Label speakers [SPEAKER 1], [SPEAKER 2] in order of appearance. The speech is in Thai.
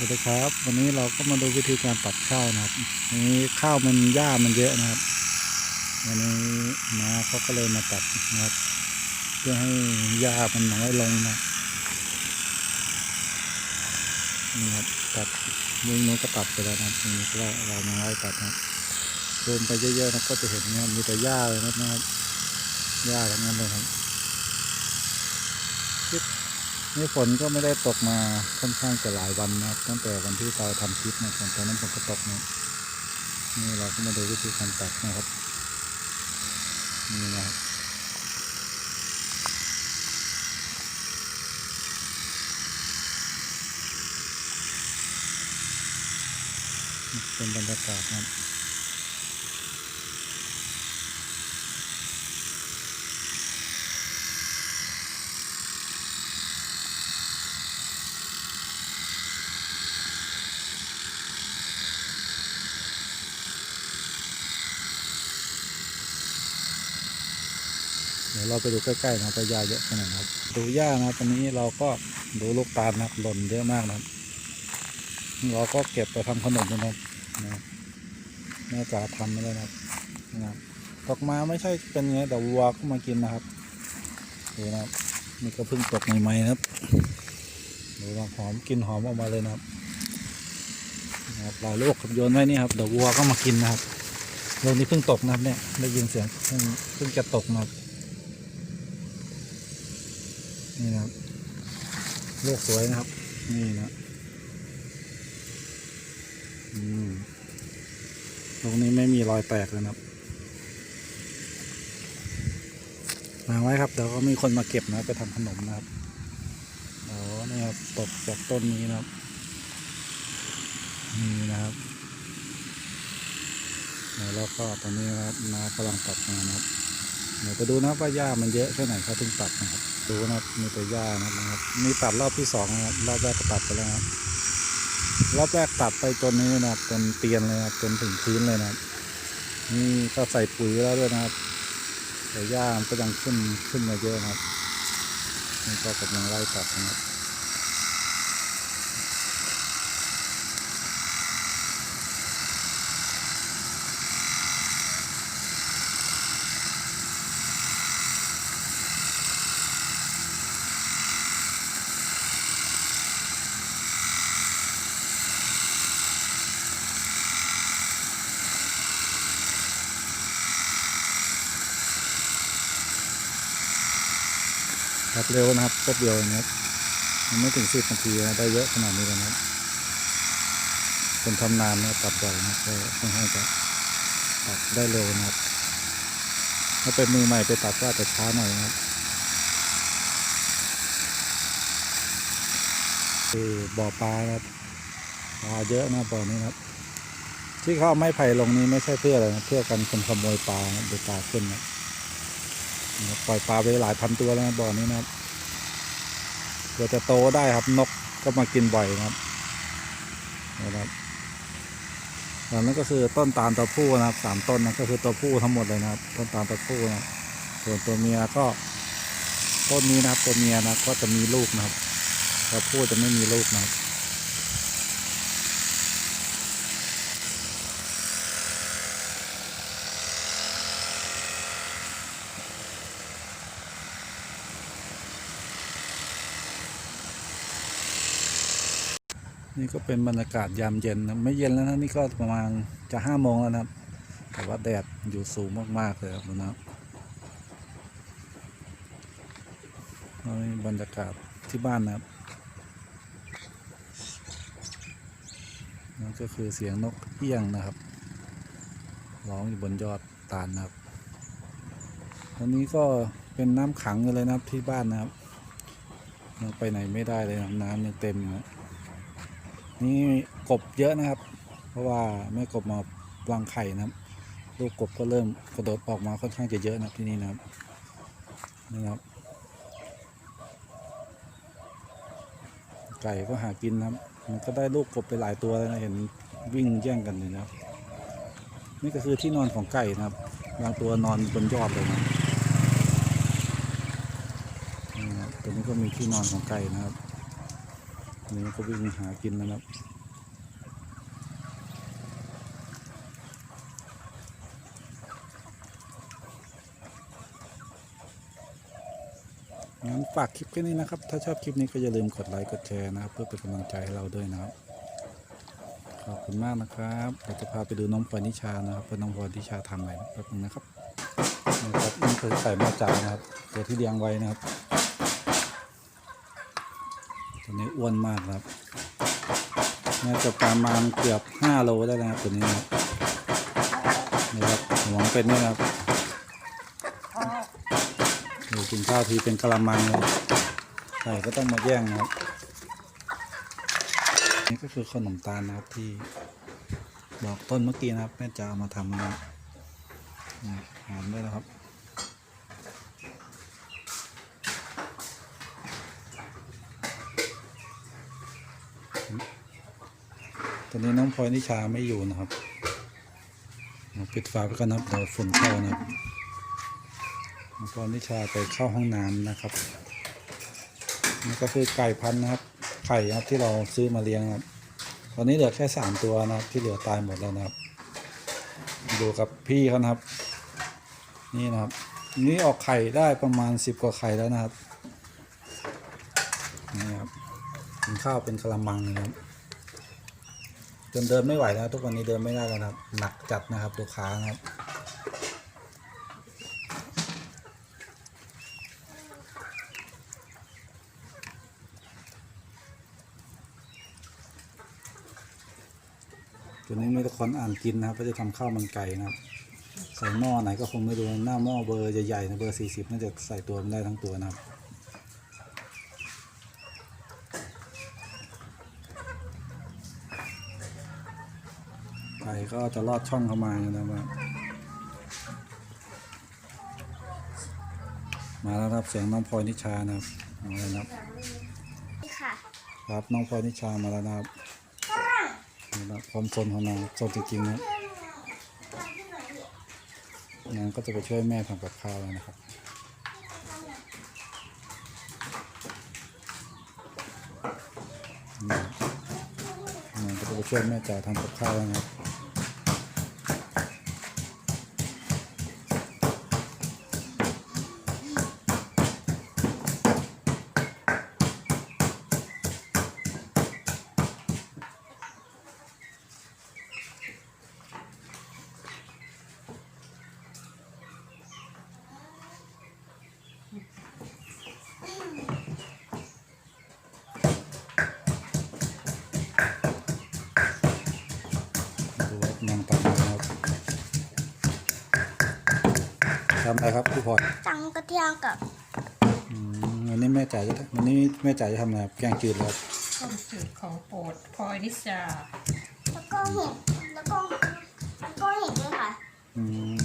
[SPEAKER 1] สวัสดีครับ วันนี้เราก็มาดูวิธีการตัดข้าวนะครับนี้ข้าวมันหญ้ามันเยอะนะครับ วันนี้นาเขาก็เลยมาตัดนะครับ เพื่อให้หญ้ามันน้อยลงนะนี่ครับตัดมุมนู้นก็ตัดไปแล้วนะตรงนี้ก็เรามาไล่ตัดนะครับซูมไปเยอะๆนะก็จะเห็นนะมีแต่หญ้าเลยนะครับหญ้าทั้งนั้นเลยครับ นี่ฝนก็ไม่ได้ตกมาค่อนข้างจะหลายวันนะครับ ตั้งแต่วันที่เราทำคลิปนะครับตอนนั้นฝนก็ตกนะนี่เราก็มาดูวิธีการตัดนะครับนี่นะครับเป็นบรรยากาศนะครับ ดี๋ยวเราไปดูใกล้ๆนะครับว่าหญ้าเยอะขนาดนครับดูหญ้านะตอนนี้เราก็ดูลูกตาลนะครับหล่นเยอะมากนะเราก็เก็บไปทำขนมนะครับนะแม่จ๋าทำไม่ได้นะครับนะตกมาไม่ใช่เป็นไงแต่วัวก็มากินนะครับดูนะครับนี่ก็เพิ่งตกใหม่ๆนะครับดูนะหอมกินหอมออกมาเลยนะครับนะครับหลายลูกครับโยนไว้นี่ครับเดี๋ยววัวก็มากินนะครับลูกนี้เพิ่งตกนะครับเนี่ยได้ยินเสียงเพิ่งเพิ่งจะตกนะครับ นี่นะครับลูกสวยนะครับ นี่นะอืมตรงนี้ไม่มีรอยแตกเลยนะครับวางไว้ครับเดี๋ยวก็มีคนมาเก็บนะไปทำขนมนะครับอ๋อนี่ครับตกจากต้นนี้นะครับนี่นะครับแล้วก็ตอนนี้นะครับนากำลังตัดมานะครับเดี๋ยวไปดูนะว่าหญ้ามันเยอะแค่ไหนเขาถึงตัดนะครับ ดูนะครับ มีแต่หญ้านะครับนี่ตัดรอบที่สองนะครับ รอบแรกก็ตัดไปแล้วครับ รอบแรกตัดไปจนนี้นะครับจนเตียนเลยนะครับจนถึงพื้นเลยนะครับ นี่ก็ใส่ปุ๋ยแล้วด้วยนะครับ แต่หญ้ามันก็ยังขึ้นขึ้นมาเยอะนะครับ นี่ก็กำลังไล่ตัดนะครับ ตัด เร็วนะครับแป๊บเดียวองนะครับมันไม่ถึงสิบนาทีนะได้เยอะขนาดนี้เลยนะครับคนทำนานนะตัดบ่อยนะก็ค่อนข้างจะตัดได้เร็วนะครับถ้าเป็นมือใหม่ไปตัดก็อาจจะช้าหน่อยนะครับคือบ่อปลานะครับปลาเยอะนะบ่อนี้นะครับ ที่เขาเอาไม้ไผ่ลงนี้ไม่ใช่เพื่ออะไรนะเพื่อกันคนขโมยปลานะเดี๋ยวปลาขึ้นนะนะครับปล่อยปลาไปหลายพันตัวแล้วนะบ่อนี้นะครับ เพื่อจะโตได้ครับนกก็มากินบ่อยนะครับนะครับหลังนั้นก็คือต้นตาลตัวผู้นะครับสามต้นนะก็คือตัวผู้ทั้งหมดเลยนะครับ ต้นตาลตัวผู้นะส่วนตัวเมียก็ต้นนี้นะครับตัวเมียนะก็จะมีลูกนะครับตัวผู้จะไม่มีลูกนะครับ นี่ก็เป็นบรรยากาศยามเย็นนะไม่เย็นแล้วนะนี่ก็ประมาณจะห้าโมงแล้วนะครับแต่ว่าแดดอยู่สูงมากๆเลยครับนะครับนี่บรรยากาศที่บ้านนะครับนั่นก็คือเสียงนกเอี้ยงนะครับร้องอยู่บนยอดตาลนะครับตอนนี้ก็เป็นน้ำขังเลยนะครับที่บ้านนะครับ ไปไหนไม่ได้เลยนะน้ำยังเต็มนะ นี่กบเยอะนะครับ เพราะว่าแม่กบมาวางไข่นะครับ ลูกกบก็เริ่มกระโดดออกมาค่อนข้างจะเยอะนะครับที่นี่นะครับนี่นะครับไก่ก็หากินนะครับ มันก็ได้ลูกกบไปหลายตัวแล้วนะเห็นวิ่งแย่งกันเลยนะครับ นี่ก็คือที่นอนของไก่นะครับบางตัวนอนบนยอดเลยนะนี่นะครับตัวนี้ก็มีที่นอนของไก่นะครับ นี่ก็วิ่งหากินนะครับงั้นฝากคลิปแค่นี้นะครับ ถ้าชอบคลิปนี้ก็อย่าลืมกดไลค์กดแชร์นะครับ เพื่อเป็นกำลังใจให้เราด้วยนะครับ ขอบคุณมากนะครับเดี๋ยวจะพาไปดูน้องพลอนิชานะครับว่าน้องพลอนิชาทำอะไรแป๊บนึงนะครับนี่ครับนี่คือไข่ม่จ่านะครับตัวที่เลี้ยงไว้นะครับ ตัวนี้อ้วนมากครับ น่าจะประมาณเกือบ5โลได้นะครับตัวนี้นะครับนี่ครับหัวเป็นนี่นะครับดูกินข้าวทีเป็นกะละมังเลยไข่ก็ต้องมาแย่งนะครับนี่ก็คือขนมตาลนะครับที่บอกต้นเมื่อกี้นะครับแม่จะเอามาทำนะครับนี่หอมด้วยนะครับ ตอนนี้น้องพลอยนิชาไม่อยู่นะครับ ปิดฝาไปก่อนนะเดี๋ยวฝุ่นเข้านะครับน้องพลอยนิชาไปเข้าห้องน้ำนะครับนี่ก็คือไก่พันธุ์นะครับ ไข่นะครับที่เราซื้อมาเลี้ยงครับ ตอนนี้เหลือแค่สามตัวนะครับ ที่เหลือตายหมดแล้วนะครับ ดูกับพี่เขานะครับ นี่นะครับ นี่ออกไข่ได้ประมาณสิบกว่าไข่แล้วนะครับ นี่ครับกินข้าวเป็นกระมังนะครับ จนเดินไม่ไหวแล้ว ทุกวันนี้เดินไม่ได้แล้วนะครับ หนักจัดนะครับลูกค้านะครับตัวนี้ไม่ทุกคนอ่านกินนะครับก็จะทำข้าวมันไก่นะครับ ใส่หม้อไหนก็คงไม่รู้หน้าหม้อเบอร์ใหญ่ๆนะเบอร์สี่สิบน่าจะใส่ตัวมันได้ทั้งตัวนะครับ ไก่ก็จะลอดช่องเข้ามานะครับมาแล้วครับเสียงน้องพลอยนิชานะครับมาแล้วนะครับ
[SPEAKER 2] นี่ค่ะ
[SPEAKER 1] ครับน้องพลอยนิชามาแล้วนะครับนี่นะความสนของน้องสนจริงๆนะนางก็จะไปช่วยแม่ทำกับข้าวแล้วนะครับนี่นางก็จะไปช่วยแม่จ๋าทำกับข้าวแล้วนะครับดูว่านางทำอะไรนะครับ ทำอะไรครับพี่พลอย
[SPEAKER 2] ตังกระเทียมกับ
[SPEAKER 1] อืมวันนี้แม่จ๋าจะวันนี้แม่จ๋าจะทำอะไรครับแกงจืดแล้ว
[SPEAKER 3] ต้มจืดของโปรดพลอยนิชา
[SPEAKER 2] แล้วก็เห็ดแล้วก็แล้วก็เห็ดด้วยค่ะ
[SPEAKER 1] อืม